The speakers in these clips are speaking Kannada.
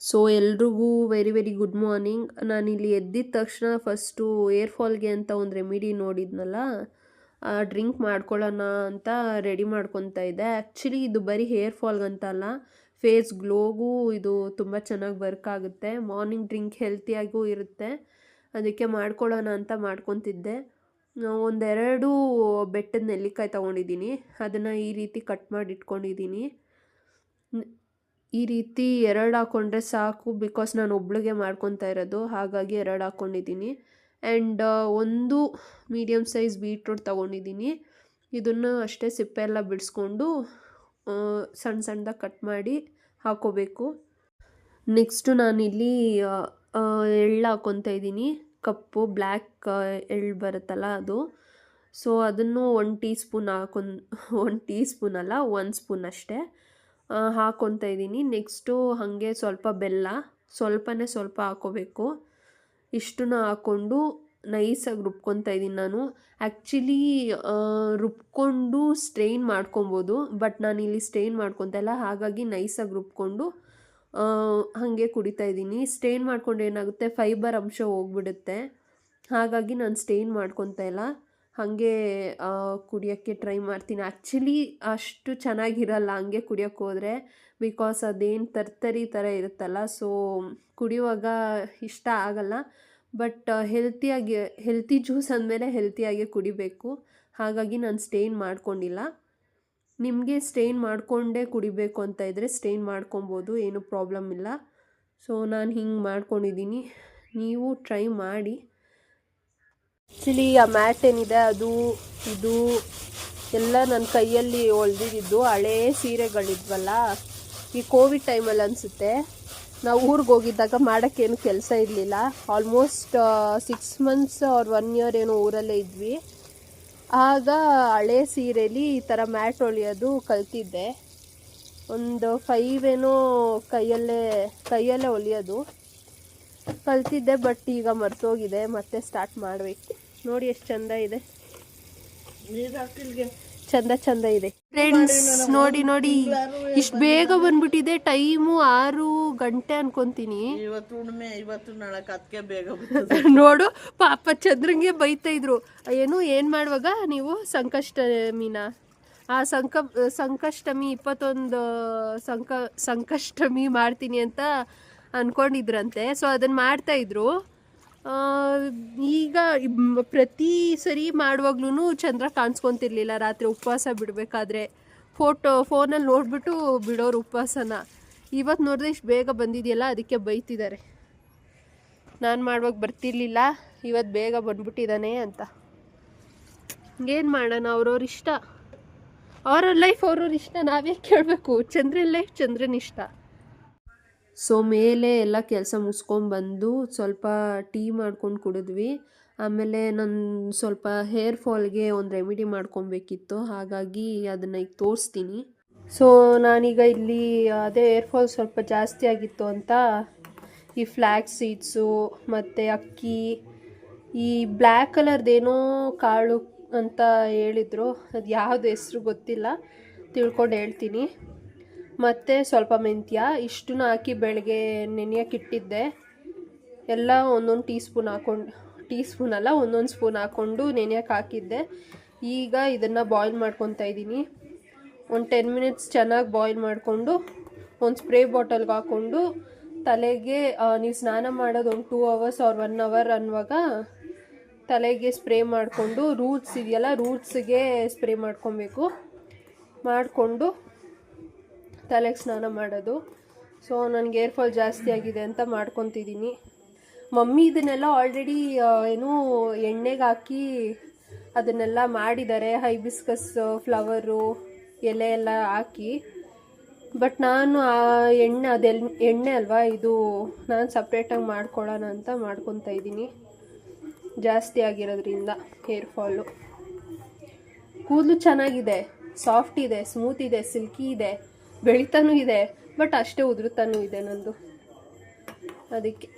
ಸೊ ಎಲ್ರಿಗೂ ವೆರಿ ವೆರಿ ಗುಡ್ ಮಾರ್ನಿಂಗ್ ನಾನು ಇಲ್ಲಿ ಎದ್ದಿದ ತಕ್ಷಣ ಫಸ್ಟು ಏರ್ ಫಾಲ್ಗೆ ಅಂತ ಒಂದು ರೆಮಿಡಿ ನೋಡಿದ್ನಲ್ಲ ಡ್ರಿಂಕ್ ಮಾಡ್ಕೊಳ್ಳೋಣ ಅಂತ ರೆಡಿ ಮಾಡ್ಕೊತಾ ಇದ್ದೆ. ಆ್ಯಕ್ಚುಲಿ ಇದು ಬರೀ ಹೇರ್ ಫಾಲ್ಗಂತ ಅಲ್ಲ ಫೇಸ್ ಗ್ಲೋಗೂ ಇದು ತುಂಬ ಚೆನ್ನಾಗಿ ವರ್ಕ್ ಆಗುತ್ತೆ. ಮಾರ್ನಿಂಗ್ ಡ್ರಿಂಕ್ ಹೆಲ್ತಿಯಾಗೂ ಇರುತ್ತೆ. ಅದಕ್ಕೆ ಮಾಡ್ಕೊಳ್ಳೋಣ ಅಂತ ಮಾಡ್ಕೊತಿದ್ದೆ. ಒಂದೆರಡು ಬೆಟ್ಟದ ನೆಲ್ಲಿಕಾಯಿ ತೊಗೊಂಡಿದ್ದೀನಿ. ಅದನ್ನು ಈ ರೀತಿ ಕಟ್ ಮಾಡಿ ಇಟ್ಕೊಂಡಿದ್ದೀನಿ ಈ ರೀತಿ ಎರಡು ಹಾಕ್ಕೊಂಡ್ರೆ ಸಾಕು ಬಿಕಾಸ್ ನಾನು ಒಬ್ಳಿಗೆ ಮಾಡ್ಕೊತಾ ಇರೋದು, ಹಾಗಾಗಿ ಎರಡು ಹಾಕ್ಕೊಂಡಿದ್ದೀನಿ ಆ್ಯಂಡ್ ಒಂದು ಮೀಡಿಯಮ್ ಸೈಜ್ ಬೀಟ್ರೂಟ್ ತೊಗೊಂಡಿದ್ದೀನಿ. ಇದನ್ನು ಅಷ್ಟೇ ಸಿಪ್ಪೆ ಎಲ್ಲ ಬಿಡಿಸ್ಕೊಂಡು ಸಣ್ಣ ಸಣ್ಣದಾಗಿ ಕಟ್ ಮಾಡಿ ಹಾಕೋಬೇಕು. ನೆಕ್ಸ್ಟು ಇಲ್ಲಿ ಎಳ್ಳು ಹಾಕ್ಕೊತಾ ಇದ್ದೀನಿ. ಕಪ್ಪು ಬ್ಲ್ಯಾಕ್ ಎಳ್ಳು ಬರುತ್ತಲ್ಲ ಅದು. ಸೊ ಅದನ್ನು ಒನ್ ಟೀ ಸ್ಪೂನ್ ಹಾಕೊಂಡು ಒನ್ ಟೀ ಸ್ಪೂನ್ ಅಲ್ಲ, ಒಂದು ಸ್ಪೂನ್ ಅಷ್ಟೇ. ಹಾಕ್ಕೊತಾ ಇದ್ದೀನಿ. ನೆಕ್ಸ್ಟು ಹಾಗೆ ಸ್ವಲ್ಪ ಬೆಲ್ಲ, ಸ್ವಲ್ಪನೇ ಸ್ವಲ್ಪ ಹಾಕೋಬೇಕು. ಇಷ್ಟನ್ನ ಹಾಕ್ಕೊಂಡು ನೈಸಾಗಿ ರುಬ್ಕೊತಾ ಇದ್ದೀನಿ ನಾನು. ಆ್ಯಕ್ಚುಲಿ ರುಬ್ಕೊಂಡು ಸ್ಟ್ರೈನ್ ಮಾಡ್ಕೊಬೋದು ಬಟ್ ನಾನು ಇಲ್ಲಿ ಸ್ಟ್ರೈನ್ ಇಲ್ಲ. ಹಾಗಾಗಿ ನೈಸಾಗಿ ರುಬ್ಕೊಂಡು ಹಾಗೆ ಕುಡಿತಾ ಇದ್ದೀನಿ. ಸ್ಟ್ರೈನ್ ಮಾಡ್ಕೊಂಡು ಏನಾಗುತ್ತೆ? ಫೈಬರ್ ಅಂಶ ಹೋಗ್ಬಿಡುತ್ತೆ. ಹಾಗಾಗಿ ನಾನು ಸ್ಟ್ರೈನ್ ಮಾಡ್ಕೊತಾ ಇಲ್ಲ. ಹಾಗೆ ಕುಡಿಯೋಕ್ಕೆ ಟ್ರೈ ಮಾಡ್ತೀನಿ. ಆ್ಯಕ್ಚುಲಿ ಅಷ್ಟು ಚೆನ್ನಾಗಿರಲ್ಲ ಹಂಗೆ ಕುಡಿಯೋಕ್ಕೆ ಹೋದರೆ ಬಿಕಾಸ್ ಅದೇನು ತರ್ತರಿ ಥರ ಇರುತ್ತಲ್ಲ ಸೊ ಕುಡಿಯುವಾಗ ಇಷ್ಟ ಆಗಲ್ಲ. ಬಟ್ ಹೆಲ್ತಿಯಾಗಿ ಹೆಲ್ತಿ ಜ್ಯೂಸ್ ಅಂದಮೇಲೆ ಹೆಲ್ತಿಯಾಗಿ ಕುಡಿಬೇಕು. ಹಾಗಾಗಿ ನಾನು ಸ್ಟೇನ್ ಮಾಡ್ಕೊಂಡಿಲ್ಲ. ನಿಮಗೆ ಸ್ಟೇನ್ ಮಾಡಿಕೊಂಡೇ ಕುಡಿಬೇಕು ಅಂತ ಇದ್ದರೆ ಸ್ಟೇನ್ ಮಾಡ್ಕೊಬೋದು, ಏನೂ ಪ್ರಾಬ್ಲಮ್ ಇಲ್ಲ. ಸೊ ನಾನು ಹಿಂಗೆ ಮಾಡ್ಕೊಂಡಿದ್ದೀನಿ. ನೀವು ಟ್ರೈ ಮಾಡಿ. ಆ್ಯಕ್ಚುಲಿ ಆ ಮ್ಯಾಟ್ ಏನಿದೆ, ಅದು, ಇದು ಎಲ್ಲ ನನ್ನ ಕೈಯಲ್ಲಿ ಹೊಲ್ದಿದ್ದು ಹಳೇ ಸೀರೆಗಳಿದ್ವಲ್ಲ, ಈ ಕೋವಿಡ್ ಟೈಮಲ್ಲಿ ಅನಿಸುತ್ತೆ. ನಾವು ಊರಿಗೆ ಹೋಗಿದ್ದಾಗ ಮಾಡೋಕ್ಕೇನು ಕೆಲಸ ಇರಲಿಲ್ಲ. Almost six months or one year ಏನೋ ಊರಲ್ಲೇ ಇದ್ವಿ. ಆಗ ಹಳೆ ಸೀರೆಲಿ ಈ ಥರ ಮ್ಯಾಟ್ ಹೊಲಿಯೋದು ಕಲ್ತಿದ್ದೆ. ಒಂದು ಫೈವ್ ಏನೋ ಕೈಯಲ್ಲೇ ಕೈಯಲ್ಲೇ ಹೊಲಿಯೋದು ಕಲ್ತಿದ್ದೆ ಬಟ್ ಈಗ ಮರ್ತೋಗಿದೆ, ಮತ್ತೆ ಸ್ಟಾರ್ಟ್ ಮಾಡಬೇಕು. ನೋಡಿ ಎಷ್ಟು ಚಂದ ಇದೆ. ಚಂದ ಚಂದ ಇದೆ. ಫ್ರೆಂಡ್ಸ್ ನೋಡಿ ನೋಡಿ. ಇಷ್ಟು ಬೇಗ ಬಂದ್ಬಿಟ್ಟಿದೆ. ಟೈಮು ಆರು ಗಂಟೆ ಅನ್ಕೊಂತೀನಿ. ನೋಡು ಪಾಪ ಚಂದ್ರಂಗೆ ಬೈತಾ ಇದ್ರು. ಏನು ಏನ್ ಮಾಡುವಾಗ ನೀವು ಸಂಕಷ್ಟಮಿನ? ಆ ಸಂಕ ಸಂಕಷ್ಟಮಿ ಇಪ್ಪತ್ತೊಂದು ಸಂಕ ಸಂಕಷ್ಟಮಿ ಮಾಡ್ತೀನಿ ಅಂತ ಅನ್ಕೊಂಡಿದ್ರಂತೆ. ಸೊ ಅದನ್ನ ಮಾಡ್ತಾ ಇದ್ರು. ಈಗ ಪ್ರತಿ ಸರಿ ಮಾಡುವಾಗ್ಲೂ ಚಂದ್ರ ಕಾಣಿಸ್ಕೊತಿರ್ಲಿಲ್ಲ. ರಾತ್ರಿ ಉಪವಾಸ ಬಿಡಬೇಕಾದ್ರೆ ಫೋಟೋ, ಫೋನಲ್ಲಿ ನೋಡಿಬಿಟ್ಟು ಬಿಡೋರು ಉಪವಾಸನ. ಇವತ್ತು ನೋಡಿದ್ರೆ ಇಷ್ಟು ಬೇಗ ಬಂದಿದೆಯಲ್ಲ, ಅದಕ್ಕೆ ಬೈತಿದ್ದಾರೆ ನಾನು ಮಾಡುವಾಗ ಬರ್ತಿರ್ಲಿಲ್ಲ ಇವತ್ತು ಬೇಗ ಬಂದ್ಬಿಟ್ಟಿದ್ದಾನೆ ಅಂತ. ಏನು ಮಾಡೋಣ, ಅವ್ರವ್ರ ಇಷ್ಟ. ಅವರ ಲೈಫ್ ಅವ್ರವ್ರ ಇಷ್ಟ. ನಾವೇ ಕೇಳಬೇಕು? ಚಂದ್ರನ ಲೈಫ್ ಚಂದ್ರನ ಇಷ್ಟ. ಸೊ ಮೇಲೆ ಎಲ್ಲ ಕೆಲಸ ಮುಗಿಸ್ಕೊಂಬಂದು ಸ್ವಲ್ಪ ಟೀ ಮಾಡ್ಕೊಂಡು ಕುಡಿದ್ವಿ. ಆಮೇಲೆ ನನ್ನ ಸ್ವಲ್ಪ ಹೇರ್ ಫಾಲ್ಗೆ ಒಂದು ರೆಮಿಡಿ ಮಾಡ್ಕೊಬೇಕಿತ್ತು. ಹಾಗಾಗಿ ಅದನ್ನು ಈಗ ತೋರಿಸ್ತೀನಿ. ಸೊ ನಾನೀಗ ಇಲ್ಲಿ ಅದೇ ಹೇರ್ ಫಾಲ್ ಸ್ವಲ್ಪ ಜಾಸ್ತಿ ಆಗಿತ್ತು ಅಂತ ಈ ಫ್ಲ್ಯಾಕ್ ಸೀಡ್ಸು ಮತ್ತು ಅಕ್ಕಿ, ಈ ಬ್ಲ್ಯಾಕ್ ಕಲರ್ದೇನೋ ಕಾಳು ಅಂತ ಹೇಳಿದರು. ಅದು ಯಾವುದು ಹೆಸ್ರು ಗೊತ್ತಿಲ್ಲ. ತಿಳ್ಕೊಂಡು ಹೇಳ್ತೀನಿ. ಮತ್ತು ಸ್ವಲ್ಪ ಮೆಂತ್ಯ, ಇಷ್ಟನ್ನ ಹಾಕಿ ಬೆಳಗ್ಗೆ ನೆನೆಯೋಕ್ಕಿಟ್ಟಿದ್ದೆ ಎಲ್ಲ ಒಂದೊಂದು ಟೀ ಸ್ಪೂನ್ ಹಾಕೊಂಡು ಟೀ ಸ್ಪೂನ್ ಅಲ್ಲ, ಒಂದೊಂದು ಸ್ಪೂನ್ ಹಾಕ್ಕೊಂಡು ನೆನೆಯೋಕೆ ಹಾಕಿದ್ದೆ. ಈಗ ಇದನ್ನು ಬಾಯ್ಲ್ ಮಾಡ್ಕೊತಾ ಇದ್ದೀನಿ. ಒಂದು ಟೆನ್ ಮಿನಿಟ್ಸ್ ಚೆನ್ನಾಗಿ ಬಾಯ್ಲ್ ಮಾಡಿಕೊಂಡು, ಒಂದು ಸ್ಪ್ರೇ ಬಾಟಲ್ಗೆ ಹಾಕ್ಕೊಂಡು ತಲೆಗೆ ನೀವು ಸ್ನಾನ ಮಾಡೋದು ಒಂದು two hours or one hour ಅನ್ನುವಾಗ ತಲೆಗೆ ಸ್ಪ್ರೇ ಮಾಡಿಕೊಂಡು ರೂಟ್ಸ್ ಇದೆಯಲ್ಲ ರೂಟ್ಸ್ಗೆ ಸ್ಪ್ರೇ ಮಾಡ್ಕೊಬೇಕು. ಮಾಡಿಕೊಂಡು ತಲೆಗೆ ಸ್ನಾನ ಮಾಡೋದು. ಸೊ ನನಗೆ ಏರ್ ಫಾಲ್ ಜಾಸ್ತಿ ಆಗಿದೆ ಅಂತ ಮಾಡ್ಕೊತಿದ್ದೀನಿ. ಮಮ್ಮಿ ಇದನ್ನೆಲ್ಲ ಆಲ್ರೆಡಿ ಏನು ಎಣ್ಣೆಗೆ ಹಾಕಿ ಅದನ್ನೆಲ್ಲ ಮಾಡಿದ್ದಾರೆ. ಹೈಬಿಸ್ಕಸ್ ಫ್ಲವರು ಎಲೆ ಎಲ್ಲ ಹಾಕಿ. ಬಟ್ ನಾನು ಆ ಎಣ್ಣೆ, ಅದೆಲ್, ಎಣ್ಣೆ ಅಲ್ವಾ, ಇದು ನಾನು ಸಪ್ರೇಟಾಗಿ ಮಾಡ್ಕೊಳ್ಳೋಣ ಅಂತ ಮಾಡ್ಕೊತಾ ಇದ್ದೀನಿ. ಜಾಸ್ತಿ ಆಗಿರೋದ್ರಿಂದ ಹೇರ್ ಫಾಲು ಕೂದಲು ಚೆನ್ನಾಗಿದೆ ಸಾಫ್ಟ್ ಇದೆ ಸ್ಮೂತ್ ಇದೆ ಸಿಲ್ಕಿ ಇದೆ. ಬೆಳಿತಾನೂ ಇದೆ ಬಟ್ ಅಷ್ಟೇ ಉದುರುತ್ತಾನೂ ಇದೆ ನಂದು. ಅದಕ್ಕೆ.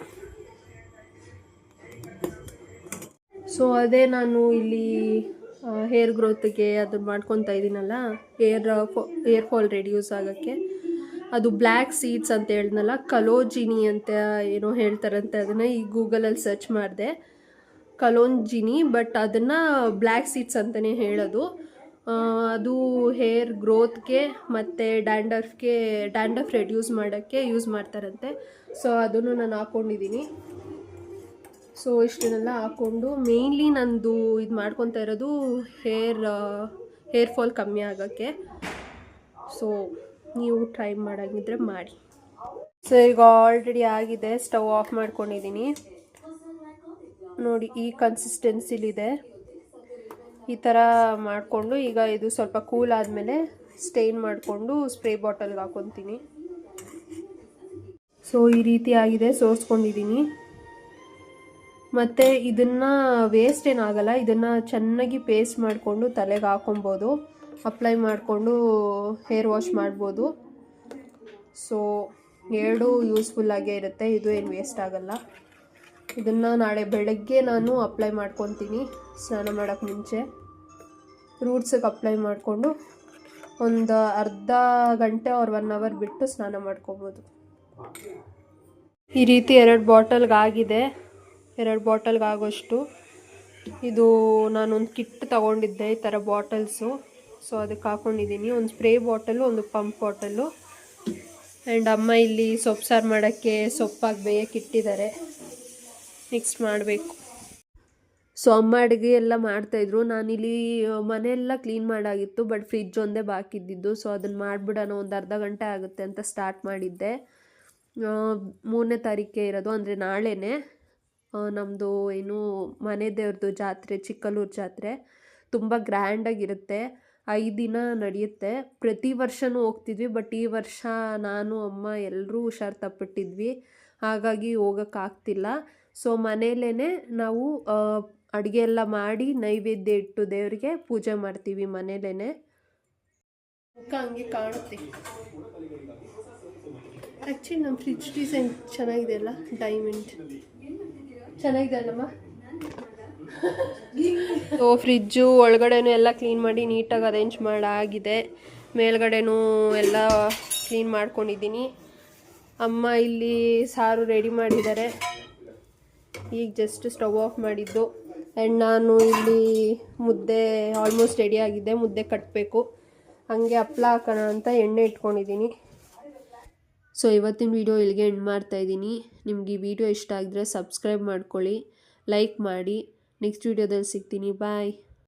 ಸೊ ಅದೇ ನಾನು ಇಲ್ಲಿ ಹೇರ್ ಗ್ರೋತ್ಗೆ ಅದು ಮಾಡ್ಕೊತಾ ಇದ್ದೀನಲ್ಲ ಏರ್ ಹೇರ್ ಫಾಲ್ ರೆಡ್ಯೂಸ್ ಆಗೋಕ್ಕೆ. ಅದು ಬ್ಲ್ಯಾಕ್ ಸೀಡ್ಸ್ ಅಂತ ಹೇಳಿದ್ನಲ್ಲ ಕಲೋಜಿನಿ ಅಂತ ಏನೋ ಹೇಳ್ತಾರಂತೆ, ಅದನ್ನು ಈ ಗೂಗಲಲ್ಲಿ ಸರ್ಚ್ ಮಾಡಿದೆ. ಕಲೋಂಜಿನಿ ಬಟ್ ಅದನ್ನು ಬ್ಲ್ಯಾಕ್ ಸೀಡ್ಸ್ ಅಂತಲೇ ಹೇಳೋದು. ಅದು ಹೇರ್ ಗ್ರೋತ್ಗೆ ಮತ್ತು ಡ್ಯಾಂಡರ್ಫ್ಗೆ ಡ್ಯಾಂಡಫ್ ರೆಡ್ಯೂಸ್ ಮಾಡೋಕ್ಕೆ ಯೂಸ್ ಮಾಡ್ತಾರಂತೆ. ಸೊ ಅದನ್ನು ನಾನು ಹಾಕ್ಕೊಂಡಿದ್ದೀನಿ ಸೊ ಇಷ್ಟನ್ನೆಲ್ಲ ಹಾಕ್ಕೊಂಡು ಮೇಯ್ನ್ಲಿ ನಂದು ಇದು ಮಾಡ್ಕೊತಾ ಇರೋದು ಹೇರ್ ಹೇರ್ ಫಾಲ್ ಕಮ್ಮಿ ಆಗೋಕ್ಕೆ. ಸೊ ನೀವು ಟ್ರೈ ಮಾಡೋಂಗಿದ್ರೆ ಮಾಡಿ. ಸೊ ಈಗ ಆಲ್ರೆಡಿ ಆಗಿದೆ ಸ್ಟವ್ ಆಫ್ ಮಾಡ್ಕೊಂಡಿದ್ದೀನಿ. ನೋಡಿ, ಈ ಕನ್ಸಿಸ್ಟೆನ್ಸಿಲಿದೆ ಈ ಥರ ಮಾಡಿಕೊಂಡು ಈಗ ಇದು ಸ್ವಲ್ಪ ಕೂಲ್ ಆದಮೇಲೆ ಸ್ಟೇನ್ ಮಾಡಿಕೊಂಡು ಸ್ಪ್ರೇ ಬಾಟಲ್ಗೆ ಹಾಕೊತೀನಿ. ಸೊ ಈ ರೀತಿ ಆಗಿದೆ ಸೋಸ್ಕೊಂಡಿದ್ದೀನಿ ಮತ್ತು ಇದನ್ನು ವೇಸ್ಟ್ ಏನಾಗಲ್ಲ, ಇದನ್ನು ಚೆನ್ನಾಗಿ ಪೇಸ್ಟ್ ಮಾಡಿಕೊಂಡು ತಲೆಗೆ ಹಾಕೊಬೋದು. ಅಪ್ಲೈ ಮಾಡಿಕೊಂಡು ಹೇರ್ ವಾಶ್ ಮಾಡ್ಬೋದು. ಸೊ ಎರಡೂ ಯೂಸ್ಫುಲ್ಲಾಗೇ ಇರುತ್ತೆ, ಇದು ಏನು ವೇಸ್ಟ್ ಆಗಲ್ಲ. ಇದನ್ನು ನಾಳೆ ಬೆಳಗ್ಗೆ ನಾನು ಅಪ್ಲೈ ಮಾಡ್ಕೊತೀನಿ. ಸ್ನಾನ ಮಾಡೋಕ್ಕೆ ಮುಂಚೆ. ರೂಟ್ಸಿಗೆ ಅಪ್ಲೈ ಮಾಡಿಕೊಂಡು ಒಂದು ಅರ್ಧ ಗಂಟೆ ಅವ್ರ ಒನ್ ಅವರ್ ಬಿಟ್ಟು ಸ್ನಾನ ಮಾಡ್ಕೊಬೋದು. ಈ ರೀತಿ ಎರಡು ಬಾಟಲ್ಗಾಗಿದೆ ಎರಡು ಬಾಟಲ್ಗಾಗೋಷ್ಟು ಇದು ನಾನೊಂದು ಕಿಟ್ ತಗೊಂಡಿದ್ದೆ ಈ ಥರ ಬಾಟಲ್ಸು. ಸೊ ಅದಕ್ಕೆ ಹಾಕ್ಕೊಂಡಿದ್ದೀನಿ ಒಂದು ಸ್ಪ್ರೇ ಬಾಟಲು ಒಂದು ಪಂಪ್ ಬಾಟಲು ಆ್ಯಂಡ್ ಅಮ್ಮ ಇಲ್ಲಿ ಸೊಪ್ಪು ಸಾರು ಮಾಡೋಕ್ಕೆ ಸೊಪ್ಪಾಗಿ ಬೇಯಕ್ಕೆ ಇಟ್ಟಿದ್ದಾರೆ. ಮಿಕ್ಸ್ ಮಾಡಬೇಕು. ಸೊ ಅಮ್ಮ ಅಡುಗೆ ಎಲ್ಲ ಮಾಡ್ತಾಯಿದ್ರು ನಾನಿಲ್ಲಿ ಮನೆಯೆಲ್ಲ ಕ್ಲೀನ್ ಮಾಡಾಗಿತ್ತು ಬಟ್ ಫ್ರಿಜ್ ಒಂದೇ ಬಾಕಿದ್ದಿದ್ದು ಸೊ ಅದನ್ನು ಮಾಡಿಬಿಡೋಣ, ಒಂದು ಅರ್ಧ ಗಂಟೆ ಆಗುತ್ತೆ ಅಂತ ಸ್ಟಾರ್ಟ್ ಮಾಡಿದ್ದೆ. ಮೂರನೇ ತಾರೀಕೆ ಇರೋದು, ಅಂದರೆ ನಾಳೆನೇ. ನಮ್ಮದು ಏನು, ಮನೆ ದೇವ್ರದ್ದು ಜಾತ್ರೆ ಚಿಕ್ಕಲ್ಲೂರು ಜಾತ್ರೆ, ತುಂಬ ಗ್ರ್ಯಾಂಡಾಗಿರುತ್ತೆ ಐದು ದಿನ ನಡೆಯುತ್ತೆ. ಪ್ರತಿ ವರ್ಷವೂ ಹೋಗ್ತಿದ್ವಿ ಬಟ್ ಈ ವರ್ಷ ನಾನು, ಅಮ್ಮ ಎಲ್ಲರೂ ಹುಷಾರು ತಪ್ಪಿಟ್ಟಿದ್ವಿ. ಹಾಗಾಗಿ ಹೋಗೋಕ್ಕಾಗ್ತಿಲ್ಲ ಸೊ ಮನೆಯಲ್ಲೇ ನಾವು ಅಡುಗೆ ಎಲ್ಲ ಮಾಡಿ ನೈವೇದ್ಯ ಇಟ್ಟು ದೇವರಿಗೆ ಪೂಜೆ ಮಾಡ್ತೀವಿ ಮನೆಯಲ್ಲೇ ಮುಖ ಹಂಗೆ ಕಾಣುತ್ತೆ. ಆ್ಯಕ್ಚುಲಿ ನಮ್ಮ ಫ್ರಿಜ್ ಡಿಸೈನ್ ಚೆನ್ನಾಗಿದೆ ಅಲ್ಲ? ಡೈಮಂಡ್ ಚೆನ್ನಾಗಿದೆ ಅಲ್ಲಮ್ಮ? ಸೊ ಫ್ರಿಜ್ಜು ಒಳಗಡೆನೂ ಎಲ್ಲ ಕ್ಲೀನ್ ಮಾಡಿ ನೀಟಾಗಿ ಅರೇಂಜ್ ಮಾಡಾಗಿದೆ. ಮೇಲ್ಗಡೆನೂ ಎಲ್ಲ ಕ್ಲೀನ್ ಮಾಡ್ಕೊಂಡಿದ್ದೀನಿ. ಅಮ್ಮ ಇಲ್ಲಿ ಸಾರು ರೆಡಿ ಮಾಡಿದ್ದಾರೆ. ಈಗ ಜಸ್ಟ್ ಸ್ಟವ್ ಆಫ್ ಮಾಡಿದ್ದು. ಆ್ಯಂಡ್ ನಾನು ಇಲ್ಲಿ ಮುದ್ದೆ ಆಲ್ಮೋಸ್ಟ್ ರೆಡಿ ಆಗಿದೆ, ಮುದ್ದೆ ಕಟ್ಟಬೇಕು ಹಾಗೆ ಹಪ್ಪಳ ಹಾಕೋಣ ಅಂತ ಎಣ್ಣೆ ಇಟ್ಕೊಂಡಿದ್ದೀನಿ. ಸೊ ಇವತ್ತಿನ ವಿಡಿಯೋ ಇಲ್ಲಿಗೆ ಎಂಡ್ ಮಾಡ್ತಾಯಿದ್ದೀನಿ ನಿಮಗೆ ಈ ವಿಡಿಯೋ ಇಷ್ಟ ಆಗಿದ್ರೆ ಸಬ್ಸ್ಕ್ರೈಬ್ ಮಾಡ್ಕೊಳ್ಳಿ ಲೈಕ್ ಮಾಡಿ. ನೆಕ್ಸ್ಟ್ ವಿಡಿಯೋದಲ್ಲಿ ಸಿಗ್ತೀನಿ. ಬಾಯ್